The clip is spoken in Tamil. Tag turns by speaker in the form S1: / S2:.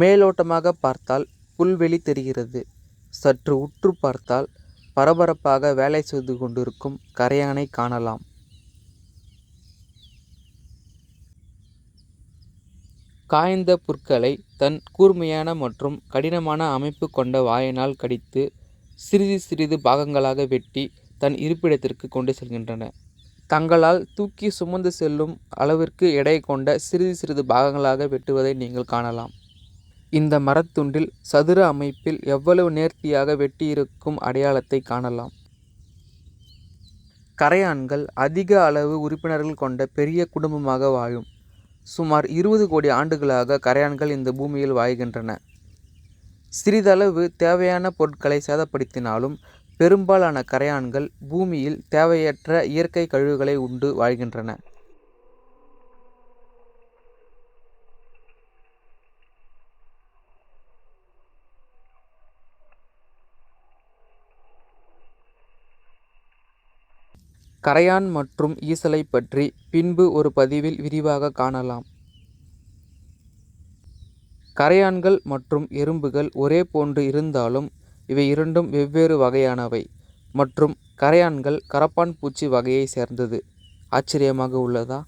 S1: மேலோட்டமாக பார்த்தால் புல்வெளி தெரிகிறது. சற்று உற்று பார்த்தால் பரபரப்பாக வேலை செய்து கொண்டிருக்கும் கரையானைக் காணலாம். காய்ந்த புற்களை தன் கூர்மையான மற்றும் கடினமான அமைப்பு கொண்ட வாயினால் கடித்து, சிறிது சிறிது பாகங்களாக வெட்டி தன் இருப்பிடத்திற்கு கொண்டு செல்கின்றன. தங்களால் தூக்கி சுமந்து செல்லும் அளவிற்கு எடை கொண்ட சிறிது சிறிது பாகங்களாக வெட்டுவதை நீங்கள் காணலாம். இந்த மரத்துண்டில் சதுர அமைப்பில் எவ்வளவு நேர்த்தியாக வெட்டியிருக்கும் அடையாளத்தைக் காணலாம். கரையான்கள் அதிக அளவு உறுப்பினர்கள் கொண்ட பெரிய குடும்பமாக வாழும். சுமார் இருபது கோடி ஆண்டுகளாக கரையான்கள் இந்த பூமியில் வாழ்கின்றன. சிறிதளவு தேவையான பொருட்களை சேதப்படுத்தினாலும் பெரும்பாலான கரையான்கள் பூமியில் தேவையற்ற இயற்கை கழிவுகளை உண்டு வாழ்கின்றன. கரையான் மற்றும் ஈசலைப் பற்றி பின்பு ஒரு பதிவில் விரிவாகக் காணலாம். கரையான்கள் மற்றும் எறும்புகள் ஒரே போன்று இருந்தாலும் இவை இரண்டும் வெவ்வேறு வகையானவை மற்றும் கரையான்கள் கரப்பான் பூச்சி வகையைச் சேர்ந்தது. ஆச்சரியமாக உள்ளதா?